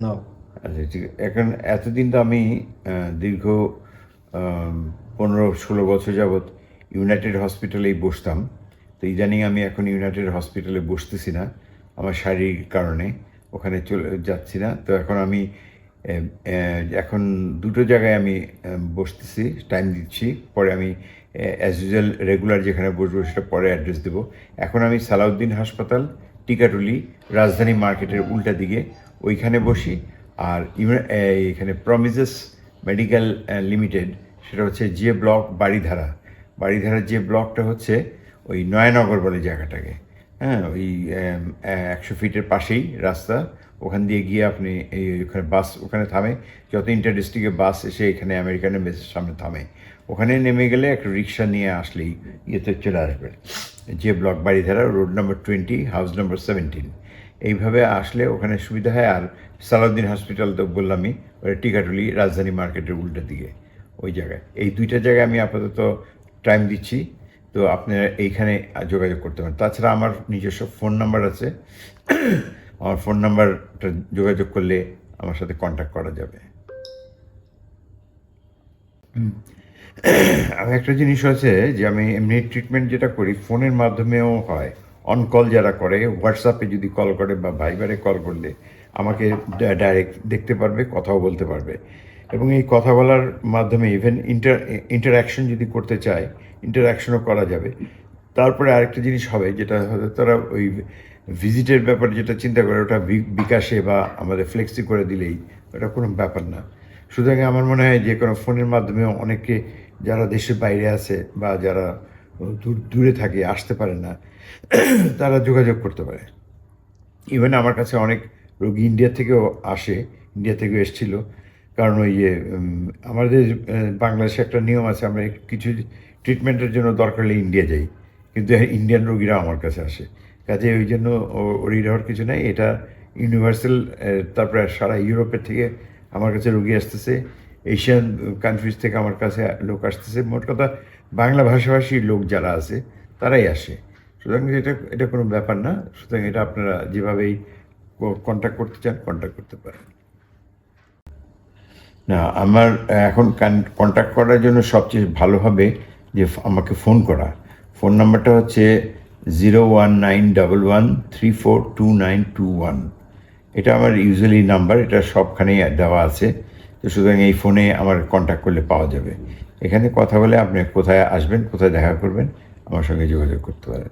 নাও আচ্ছা ঠিক এখন এতদিন তো আমি দীর্ঘ পনেরো, ষোলো বছর যাবৎ ইউনাইটেড হসপিটালেই বসতাম। তো ইদানিং আমি এখন ইউনাইটেড হসপিটালে বসতেছি না, আমার শারীরিক কারণে। ওখানে চলে যাচ্ছি না। তো এখন আমি এখন দুটো জায়গায় আমি বসতেছি টাইম দিচ্ছি। পরে আমি অ্যাজ ইউজুয়াল রেগুলার যেখানে বসবো সেটা পরে অ্যাড্রেস দেবো। এখন আমি সালাউদ্দিন হাসপাতাল, টিকাটুলি, রাজধানী মার্কেটের উল্টা দিকে ওইখানে বসি। আর এখানে প্রমিজেস মেডিকেল লিমিটেড সেটা হচ্ছে যে ব্লক বাড়িধারা বাড়িধারার যে ব্লকটা হচ্ছে ওই নয়ানগর বলে জায়গাটাকে। হ্যাঁ ওই একশো ফিটের পাশেই রাস্তা। ওখান দিয়ে গিয়ে আপনি এই ওখানে বাস, ওখানে থামে। যত ইন্টার ডিস্ট্রিক্টে বাস এসে এখানে আমেরিকান এম্বাসির সামনে থামে। ওখানে নেমে গেলে একটা রিক্সা নিয়ে আসলেই ইয়েতে চলে আসবে। যে block Baridhara road number twenty house number seventeen এইভাবে আসলে ওখানে সুবিধা হয়। আর সালাউদ্দিন হসপিটাল তো বললামই, ওটা টিকাটুলি রাজধানী মার্কেটের উল্টো দিকে, ওই জায়গায়। এই দুইটা জায়গায় আমি আপাতত টাইম দিচ্ছি। তো আপনারা এইখানে যোগাযোগ করতে পারেন। তাছাড়া আমার নিজস্ব ফোন নাম্বার আছে। আমার ফোন নাম্বারটা যোগাযোগ করলে আমার সাথে কন্ট্যাক্ট করা যাবে। আর একটা জিনিস আছে যে আমি এমনি ট্রিটমেন্ট যেটা করি ফোনের মাধ্যমেও হয়। অন কল যারা করে হোয়াটসঅ্যাপে যদি কল করে বা ভাইবারে কল করলে, আমাকে ডাইরেক্ট দেখতে পারবে, কথাও বলতে পারবে। এবং এই কথা বলার মাধ্যমে ইভেন ইন্টার ইন্টারাকশন যদি করতে চায় ইন্টারাকশনও করা যাবে। তারপরে আরেকটা জিনিস হবে, যেটা হয়তো তারা ওই ভিজিটের ব্যাপারে যেটা চিন্তা করে, ওটা বিকাশে বা আমাদের ফ্লেক্সি করে দিলেই, ওটা কোনো ব্যাপার না। সুতরাং আমার মনে হয় যে কোনো ফোনের মাধ্যমে অনেকে যারা দেশের বাইরে আছে বা যারা দূর, দূরে থাকে, আসতে পারে না। তারা যোগাযোগ করতে পারে। ইভেন আমার কাছে অনেক রোগী ইন্ডিয়া থেকেও আসে ইন্ডিয়া থেকেও এসেছিল। কারণ ওই যে আমাদের বাংলাদেশে একটা নিয়ম আছে, আমরা কিছু ট্রিটমেন্টের জন্য দরকার হলে ইন্ডিয়া যাই। কিন্তু ইন্ডিয়ান রোগীরা আমার কাছে আসে। কাজে ওই জন্য ও- ওরই হওয়ার কিছু নাই। এটা ইউনিভার্সাল তারপরে সারা ইউরোপের থেকে আমার কাছে রোগী আসতেছে। এশিয়ান কান্ট্রিজ থেকে আমার কাছে লোক আসতেছে। মোট কথা, বাংলা ভাষাভাষী লোক যারা আছে, তারাই আসে। সুতরাং এটা এটা কোনো ব্যাপার না। সুতরাং এটা আপনারা যেভাবেই কন্ট্যাক্ট করতে চান কন্ট্যাক্ট করতে পারেন। না, আমার এখন কন্ট্যাক্ট করার জন্য সবচেয়ে ভালো হবে যে আমাকে ফোন করা। ফোন নাম্বারটা হচ্ছে zero one nine double one three four two nine two one এটা আমার ইউজুয়ালি নাম্বার এটা সবখানেই দেওয়া আছে। তো সুতরাং এই ফোনে আমার কন্ট্যাক্ট করলে পাওয়া যাবে। এখানে কথা বলে আপনি কোথায় আসবেন, কোথায় দেখা করবেন, আমার সঙ্গে যোগাযোগ করতে পারেন।